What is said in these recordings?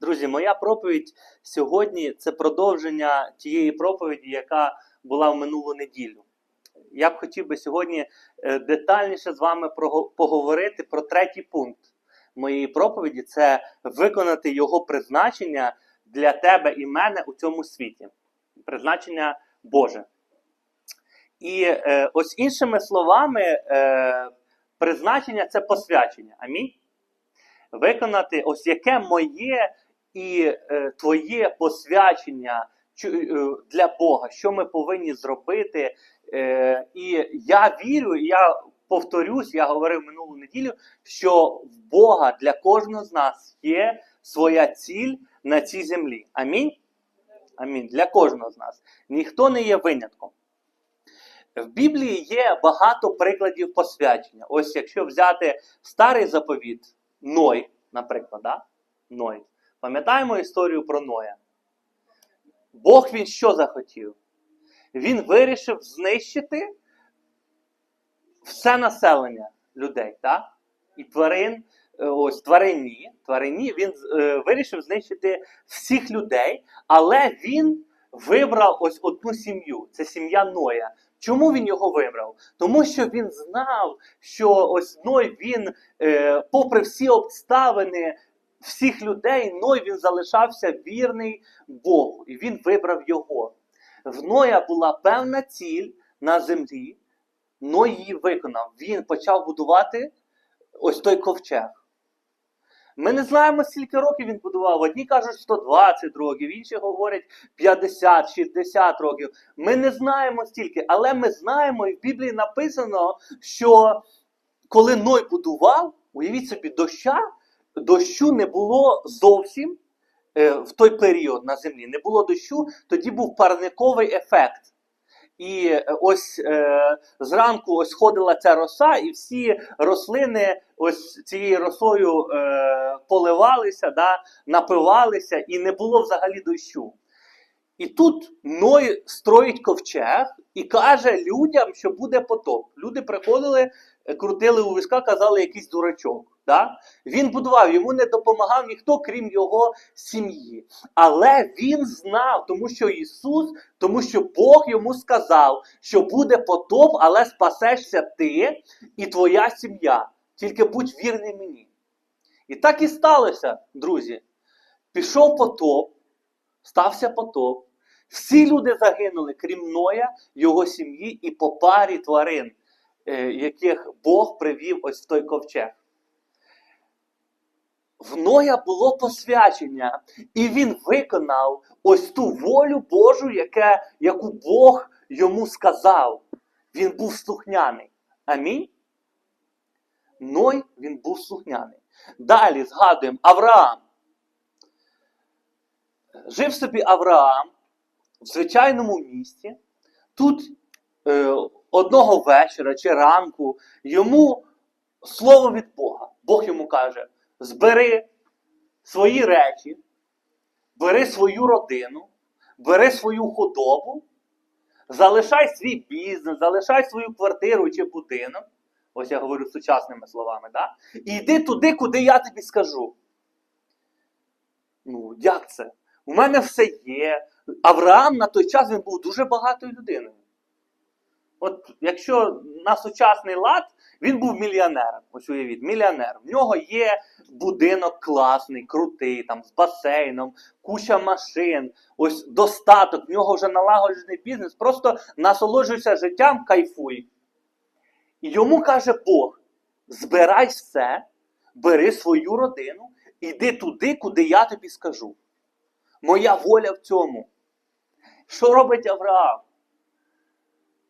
Друзі, моя проповідь сьогодні це продовження тієї проповіді, яка була в минулу неділю. Я б хотів би сьогодні е, детальніше з вами поговорити про третій пункт моєї проповіді це виконати його призначення для тебе і мене у цьому світі. Призначення Боже. І е, ось іншими словами, е, призначення це посвячення. Амінь. Виконати ось яке моє і е, твоє посвячення е, для Бога, що ми повинні зробити. Е, і я вірю, я повторюсь, я говорив минулу неділю, що в Бога для кожного з нас є своя ціль на цій землі. Амінь. Амінь. Для кожного з нас. Ніхто не є винятком. В Біблії є багато прикладів посвячення. Ось якщо взяти старий заповіт, Ной, наприклад, да? Ной. Пам'ятаємо історію про Ноя? Бог він що захотів? Він вирішив знищити все населення людей, так? І тварин, е, ось тварині, тварині він е, вирішив знищити всіх людей, але він вибрав ось одну сім'ю. Це сім'я Ноя. Чому він його вибрав? Тому що він знав, що ось Ной він, е, попри всі обставини всіх людей, Ной він залишався вірний Богу, і він вибрав його. В Ноя була певна ціль на землі, Ной її виконав. Він почав будувати ось той ковчег. Ми не знаємо, скільки років він будував. Одні кажуть 120 років, інші говорять 50-60 років. Ми не знаємо стільки, але ми знаємо, і в Біблії написано, що коли Ной будував, уявіть собі, доща, дощу не було зовсім е, в той період на землі. Не було дощу, тоді був парниковий ефект. І е, ось е, зранку ось ходила ця роса, і всі рослини ось цією росою е, поливалися, да, напивалися, і не було взагалі дощу. І тут Ной строїть ковчег і каже людям, що буде потоп. Люди приходили, крутили у візка, казали якийсь дурачок. Да? Він будував, йому не допомагав ніхто, крім його сім'ї. Але він знав, тому що Ісус, тому що Бог йому сказав, що буде потоп, але спасешся ти і твоя сім'я. Тільки будь вірний мені. І так і сталося, друзі. Пішов потоп, стався потоп. Всі люди загинули, крім Ноя, його сім'ї і по парі тварин, е, яких Бог привів ось в той ковчег. В Ноя було посвячення, і він виконав ось ту волю Божу, яке, яку Бог йому сказав. Він був слухняний. Амінь. Ной він був слухняний. Далі згадуємо Авраам. Жив собі Авраам в звичайному місті. Тут е, одного вечора чи ранку йому слово від Бога. Бог йому каже: збери свої речі, бери свою родину, бери свою худобу, залишай свій бізнес, залишай свою квартиру чи будинок. Ось я говорю сучасними словами, да? і йди туди, куди я тобі скажу. Ну, як це? У мене все є. Авраам на той час він був дуже багатою людиною. От якщо на сучасний лад, він був мільйонером. Ось уявіть, мільйонер. В нього є будинок класний, крутий, там, з басейном, куча машин, ось достаток, в нього вже налагоджений бізнес, просто насолоджуйся життям, кайфуй. І йому каже Бог: збирай все, бери свою родину, іди туди, куди я тобі скажу. Моя воля в цьому. Що робить Авраам?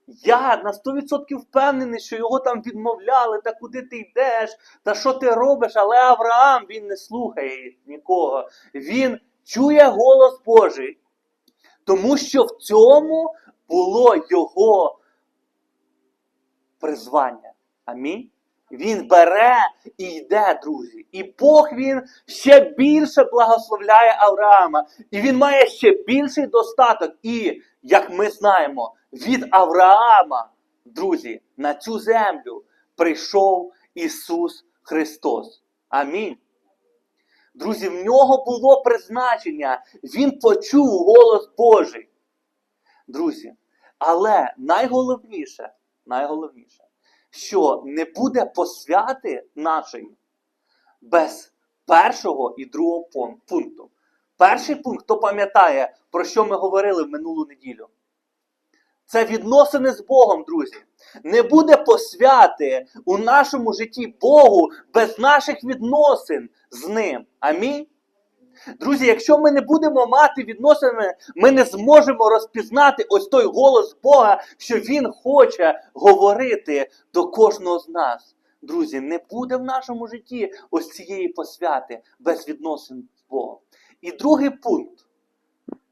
Я на 100% впевнений, що його там відмовляли, та куди ти йдеш, та що ти робиш, але Авраам він не слухає нікого. Він чує голос Божий, тому що в цьому було його призвання. Амінь. Він бере і йде, друзі. І Бог він ще більше благословляє Авраама. І він має ще більший достаток. І, як ми знаємо, від Авраама, друзі, на цю землю прийшов Ісус Христос. Амінь. Друзі, в нього було призначення. Він почув голос Божий. Друзі, але найголовніше, найголовніше, що не буде посвяти нашої без першого і другого пункту. Перший пункт, хто пам'ятає, про що ми говорили в минулу неділю. Це відносини з Богом, друзі. Не буде посвяти у нашому житті Богу без наших відносин з Ним. Амінь. Друзі, якщо ми не будемо мати відносини, ми не зможемо розпізнати ось той голос Бога, що Він хоче говорити до кожного з нас. Друзі, не буде в нашому житті ось цієї посвяти без відносин з Богом. І другий пункт.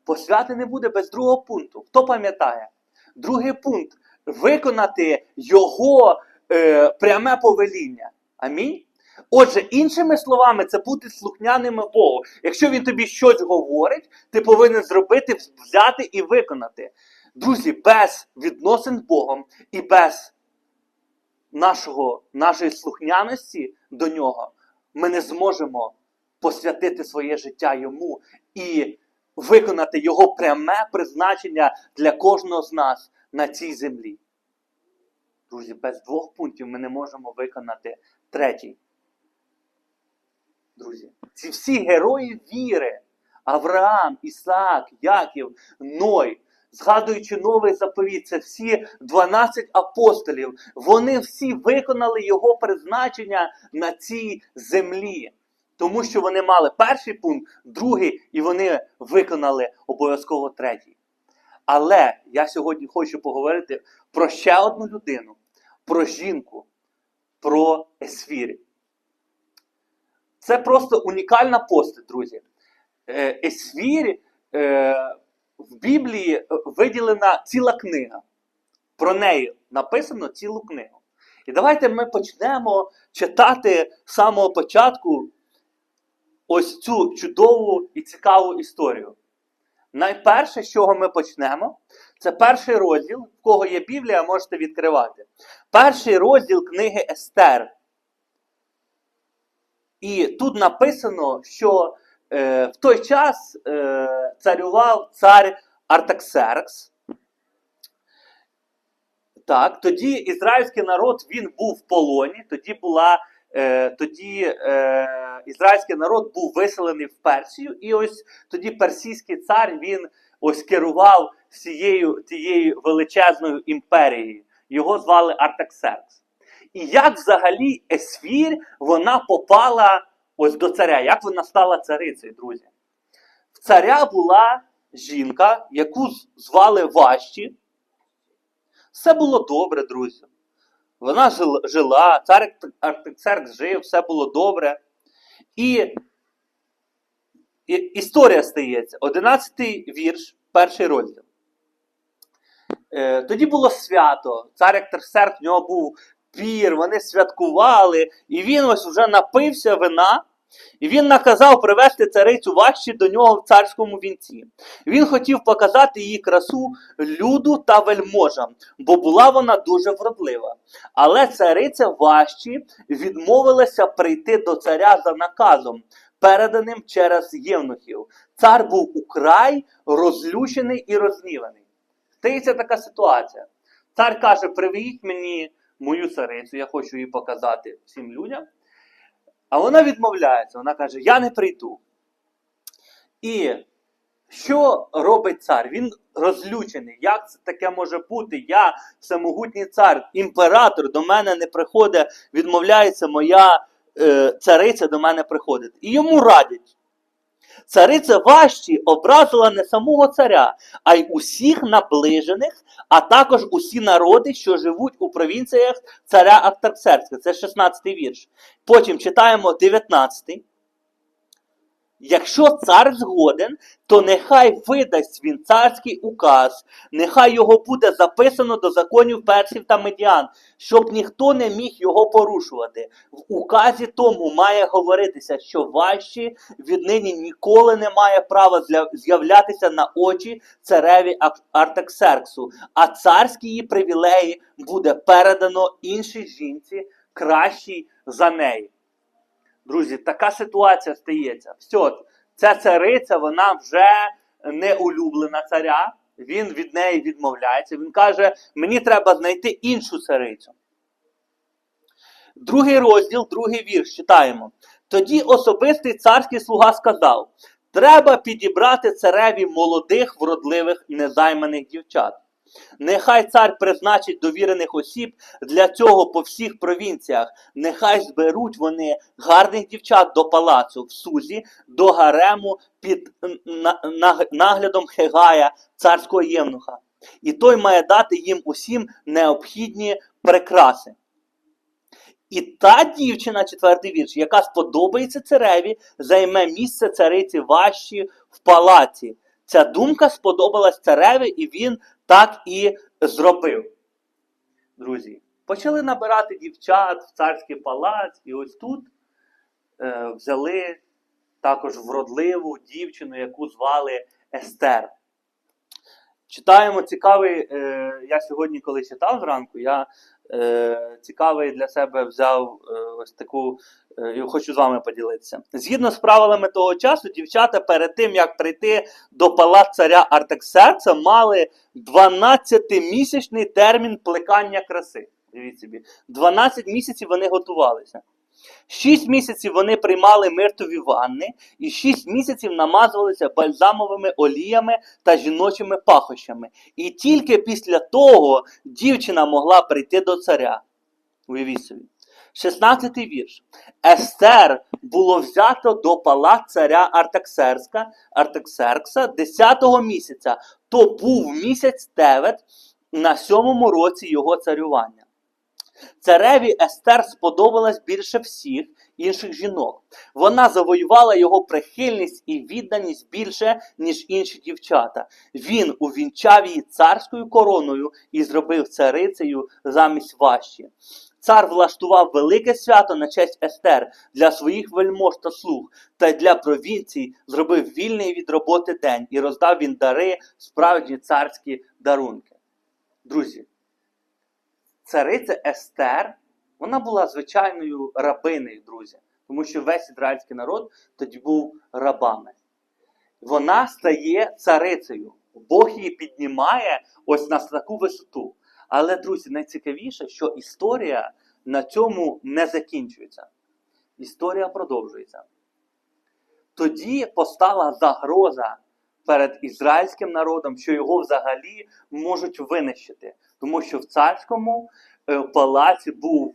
Посвяти не буде без другого пункту. Хто пам'ятає? Другий пункт виконати його е, пряме повеління. Амінь. Отже, іншими словами, це бути слухняними Богу. Якщо він тобі щось говорить, ти повинен зробити, взяти і виконати. Друзі, без відносин з Богом і без нашого, нашої слухняності до нього ми не зможемо посвятити своє життя йому і виконати його пряме призначення для кожного з нас на цій землі. Друзі, без двох пунктів ми не можемо виконати третій. Друзі, ці всі герої віри, Авраам, Ісаак, Яків, Ной, згадуючи новий заповіт, це всі 12 апостолів, вони всі виконали його призначення на цій землі. Тому що вони мали перший пункт, другий, і вони виконали обов'язково третій. Але я сьогодні хочу поговорити про ще одну людину, про жінку, про Есфірі. Це просто унікальна постать, друзі. Е, Есфірі е, в Біблії виділена ціла книга. Про неї написано цілу книгу. І давайте ми почнемо читати з самого початку ось цю чудову і цікаву історію. Найперше, з чого ми почнемо, це перший розділ, в кого є Біблія, можете відкривати. Перший розділ книги Естер. І тут написано, що е, в той час е, царював цар Артаксеркс. Так, тоді ізраїльський народ він був в полоні, тоді була. Е, тоді е, ізраїльський народ був виселений в Персію, і ось тоді персійський цар він ось керував всією тією величезною імперією. Його звали Артаксеркс. І як взагалі Есфір вона попала ось до царя? Як вона стала царицею, друзі? В царя була жінка, яку звали Ваші. Все було добре, друзі. Вона жил- жила, цар Артаксеркс жив, все було добре. І, і історія стається. Одинадцятий вірш, перший розділ. Е, тоді було свято. Цар Артаксеркс, в нього був пір, вони святкували, і він ось вже напився вина. І він наказав привезти царицю Ваші до нього в царському вінці. Він хотів показати її красу люду та вельможам, бо була вона дуже вродлива. Але цариця Ваші відмовилася прийти до царя за наказом, переданим через євнухів. Цар був украй розлючений і розніваний. Стається така ситуація. Цар каже: приведіть мені мою царицю, я хочу її показати всім людям. А вона відмовляється, вона каже: Я не прийду. І що робить цар? Він розлючений. Як це таке може бути? Я всемогутній цар, імператор до мене не приходить, відмовляється моя е, цариця до мене приходить. І йому радять. Цариця Ваші образила не самого царя, а й усіх наближених, а також усі народи, що живуть у провінціях царя Артаксерська. Це 16-й вірш. Потім читаємо 19-й. Якщо цар згоден, то нехай видасть він царський указ, нехай його буде записано до законів персів та медіан, щоб ніхто не міг його порушувати. В указі тому має говоритися, що ваші віднині ніколи не має права з'являтися на очі цареві Артаксерксу, а царські її привілеї буде передано іншій жінці, кращій за неї. Друзі, така ситуація стається. Все, ця цариця, вона вже не улюблена царя. Він від неї відмовляється. Він каже: мені треба знайти іншу царицю. Другий розділ, другий вірш читаємо. Тоді особистий царський слуга сказав: треба підібрати цареві молодих, вродливих, незайманих дівчат. Нехай цар призначить довірених осіб для цього по всіх провінціях. Нехай зберуть вони гарних дівчат до палацу в Сузі, до гарему під на- на- наглядом Хегая, царського євнуха. І той має дати їм усім необхідні прикраси. І та дівчина, четвертий вірш, яка сподобається цареві, займе місце цариці Ваші в палаці. Ця думка сподобалась цареві, і він так і зробив. Друзі, почали набирати дівчат в царський палац, і ось тут е, взяли також вродливу дівчину, яку звали Естер. Читаємо цікавий. Е, я сьогодні, коли читав зранку, я е, цікавий для себе взяв е, ось таку, е, і хочу з вами поділитися. Згідно з правилами того часу, дівчата перед тим, як прийти до палац царя Артексерца, мали 12-місячний термін плекання краси. Дивіться собі, 12 місяців вони готувалися. 6 місяців вони приймали миртові ванни, і 6 місяців намазувалися бальзамовими оліями та жіночими пахощами. І тільки після того дівчина могла прийти до царя. Уявіть собі. 16 вірш. Естер було взято до палац царя Артаксерська, Артаксеркса 10-го місяця. То був місяць Тевет на сьомому році його царювання. Цареві Естер сподобалась більше всіх інших жінок. Вона завоювала його прихильність і відданість більше, ніж інші дівчата. Він увінчав її царською короною і зробив царицею замість Ваші. Цар влаштував велике свято на честь Естер для своїх вельмож та слуг, та й для провінцій зробив вільний від роботи день і роздав він дари, справжні царські дарунки. Друзі, цариця Естер, вона була звичайною рабинею, друзі, тому що весь ізраїльський народ тоді був рабами. Вона стає царицею. Бог її піднімає ось на таку висоту. Але, друзі, найцікавіше, що історія на цьому не закінчується. Історія продовжується. Тоді постала загроза перед ізраїльським народом, що його взагалі можуть винищити. Тому що в царському е, палаці був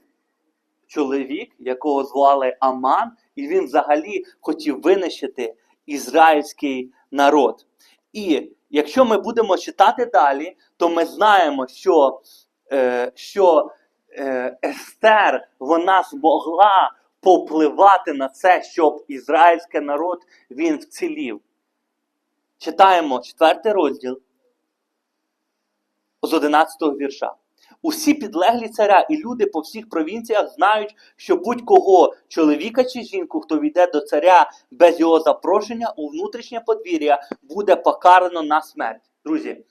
чоловік, якого звали Аман, і він взагалі хотів винищити ізраїльський народ. І якщо ми будемо читати далі, то ми знаємо, що, е, що е, Естер вона змогла попливати на це, щоб ізраїльський народ він вцілів. Читаємо четвертий розділ з 11 вірша. Усі підлеглі царя і люди по всіх провінціях знають, що будь-кого чоловіка чи жінку, хто війде до царя без його запрошення у внутрішнє подвір'я, буде покарано на смерть. Друзі,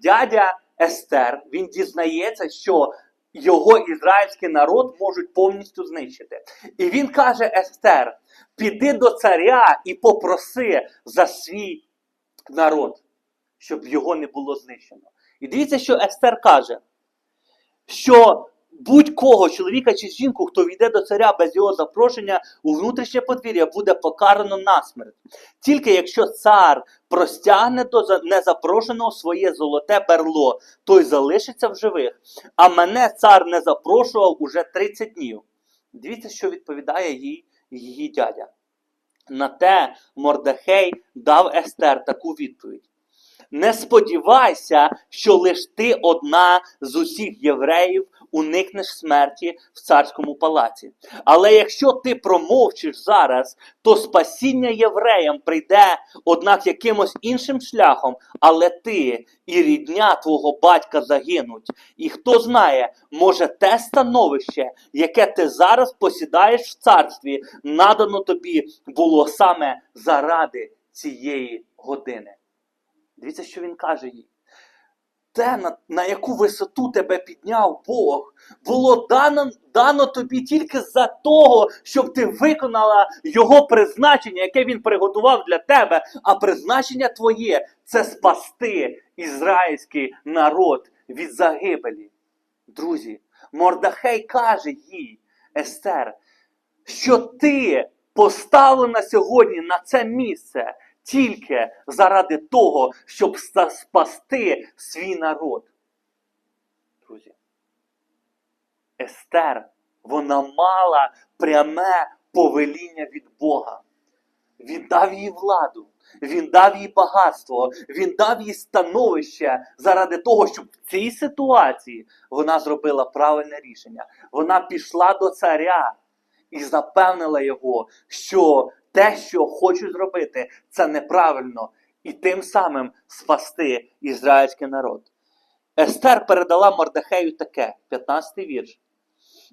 дядя Естер він дізнається, що його ізраїльський народ можуть повністю знищити. І він каже: Естер, піди до царя і попроси за свій народ, щоб його не було знищено. І дивіться, що Естер каже, що будь-кого чоловіка чи жінку, хто війде до царя без його запрошення у внутрішнє подвір'я, буде покарано насмерть. Тільки якщо цар простягне до незапрошеного своє золоте берло, той залишиться в живих. А мене цар не запрошував уже 30 днів. Дивіться, що відповідає їй її дядя. На те Мордехей дав Естер таку відповідь. Не сподівайся, що лиш ти одна з усіх євреїв уникнеш смерті в царському палаці. Але якщо ти промовчиш зараз, то спасіння євреям прийде, однак якимось іншим шляхом, але ти і рідня твого батька загинуть. І хто знає, може те становище, яке ти зараз посідаєш в царстві, надано тобі було саме заради цієї години. Дивіться, що він каже їй. Те, на, на яку висоту тебе підняв Бог, було дано, дано тобі тільки за того, щоб ти виконала його призначення, яке він приготував для тебе. А призначення твоє це спасти ізраїльський народ від загибелі. Друзі, Мордахей каже їй, Естер, що ти поставлена сьогодні на це місце тільки заради того, щоб спасти свій народ. Друзі, Естер, вона мала пряме повеління від Бога. Він дав їй владу, він дав їй багатство, він дав їй становище заради того, щоб в цій ситуації вона зробила правильне рішення. Вона пішла до царя і запевнила його, що те, що хочуть зробити, це неправильно, і тим самим спасти ізраїльський народ. Естер передала Мордехею таке, 15 вірш.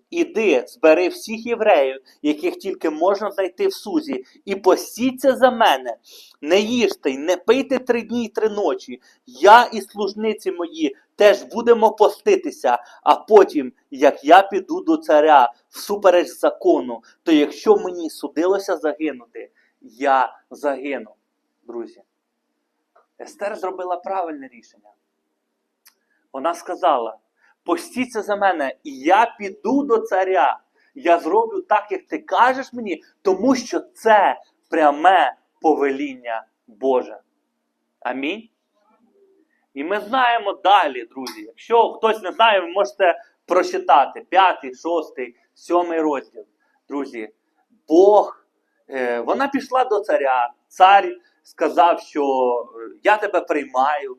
Іди, збери всіх євреїв, яких тільки можна знайти в Сузі, і постіться за мене. Не їжте й не пийте три дні й три ночі. Я і служниці мої теж будемо поститися, а потім, як я піду до царя всупереч закону, то якщо мені судилося загинути, я загину. Друзі, Естер зробила правильне рішення. Вона сказала: постіться за мене, і я піду до царя. Я зроблю так, як ти кажеш мені, тому що це пряме повеління Боже. Амінь. І ми знаємо далі, друзі. Якщо хтось не знає, ви можете прочитати п'ятий, шостий, сьомий розділ. Друзі, Бог, е, вона пішла до царя. Цар сказав, що я тебе приймаю.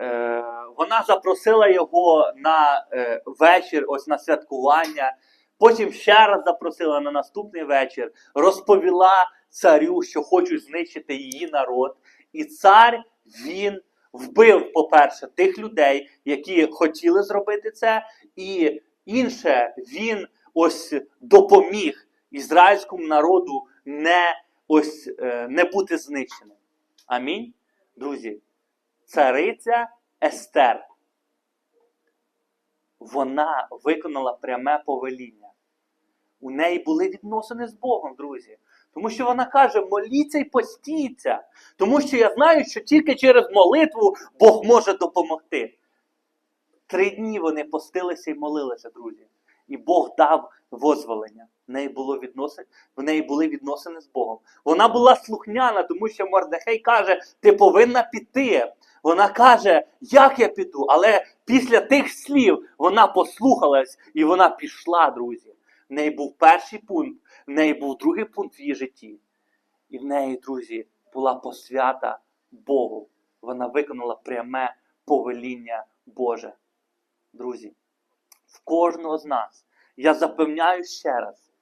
Е, вона запросила його на е, вечір, ось на святкування. Потім ще раз запросила на наступний вечір, розповіла царю, що хочуть знищити її народ. І цар він вбив, по-перше, тих людей, які хотіли зробити це, і інше він ось допоміг ізраїльському народу не, ось, е, не бути знищеним. Амінь. Друзі, цариця Естер. Вона виконала пряме повеління. У неї були відносини з Богом, друзі. Тому що вона каже: моліться і постіться. Тому що я знаю, що тільки через молитву Бог може допомогти. Три дні вони постилися і молилися, друзі. І Бог дав возволення. В неї, було відносин, в неї були відносини з Богом. Вона була слухняна, тому що Мордехей каже: ти повинна піти. Вона каже, як я піду, але після тих слів вона послухалась і вона пішла, друзі. В неї був перший пункт, в неї був другий пункт в її житті. І в неї, друзі, була посвята Богу. Вона виконала пряме повеління Боже. Друзі, в кожного з нас, я запевняю ще раз,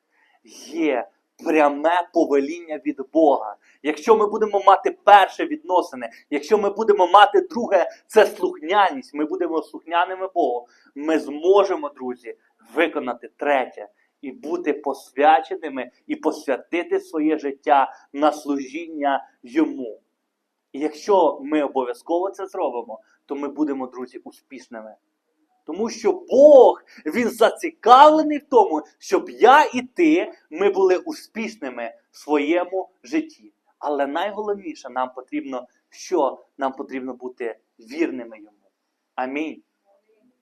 є пряме повеління від Бога. Якщо ми будемо мати перше відносини, якщо ми будемо мати друге, це слухняність, ми будемо слухняними Богу, ми зможемо, друзі, виконати третє і бути посвяченими і посвятити своє життя на служіння йому. І якщо ми обов'язково це зробимо, то ми будемо, друзі, успішними. Тому що Бог Він зацікавлений в тому, щоб я і ти ми були успішними в своєму житті. Але найголовніше нам потрібно, що нам потрібно бути вірними йому. Амінь.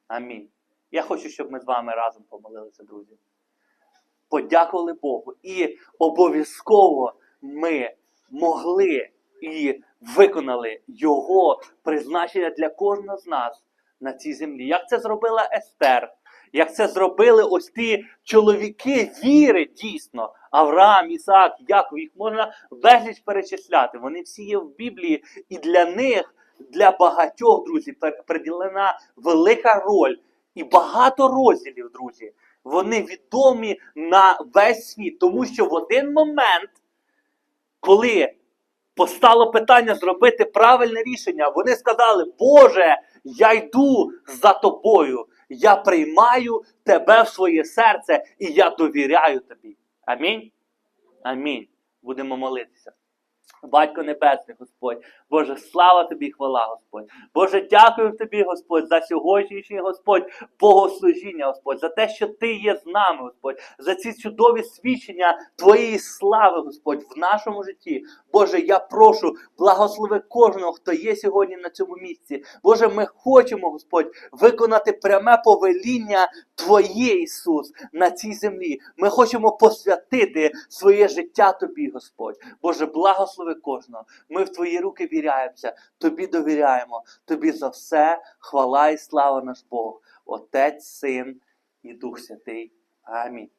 Амінь. Я хочу, щоб ми з вами разом помолилися, друзі. Подякували Богу. І обов'язково ми могли і виконали Його призначення для кожного з нас на цій землі. Як це зробила Естер? Як це зробили ось ті чоловіки віри дійсно, Авраам, Ісаак, Яков, їх можна безліч перечисляти. Вони всі є в Біблії, і для них, для багатьох друзі, пер- приділена велика роль і багато розділів, друзі. Вони відомі на весь світ, тому що в один момент, коли постало питання зробити правильне рішення, вони сказали: Боже, я йду за тобою, я приймаю тебе в своє серце і я довіряю тобі. Амінь. Амінь. Будемо молитися. Батько Небесний, Господь, Боже, слава тобі, хвала, Господь. Боже, дякую тобі, Господь, за сьогоднішнє, Господь, богослужіння, Господь, за те, що ти є з нами, Господь, за ці чудові свідчення Твоєї слави, Господь, в нашому житті. Боже, я прошу, благослови кожного, хто є сьогодні на цьому місці. Боже, ми хочемо, Господь, виконати пряме повеління Твоє, Ісус, на цій землі. Ми хочемо посвятити своє життя Тобі, Господь. Боже, благослови кожного. Ми в Твої руки віряємося, Тобі довіряємо. Тобі за все хвала і слава наш Бог, Отець, Син і Дух Святий. Амінь.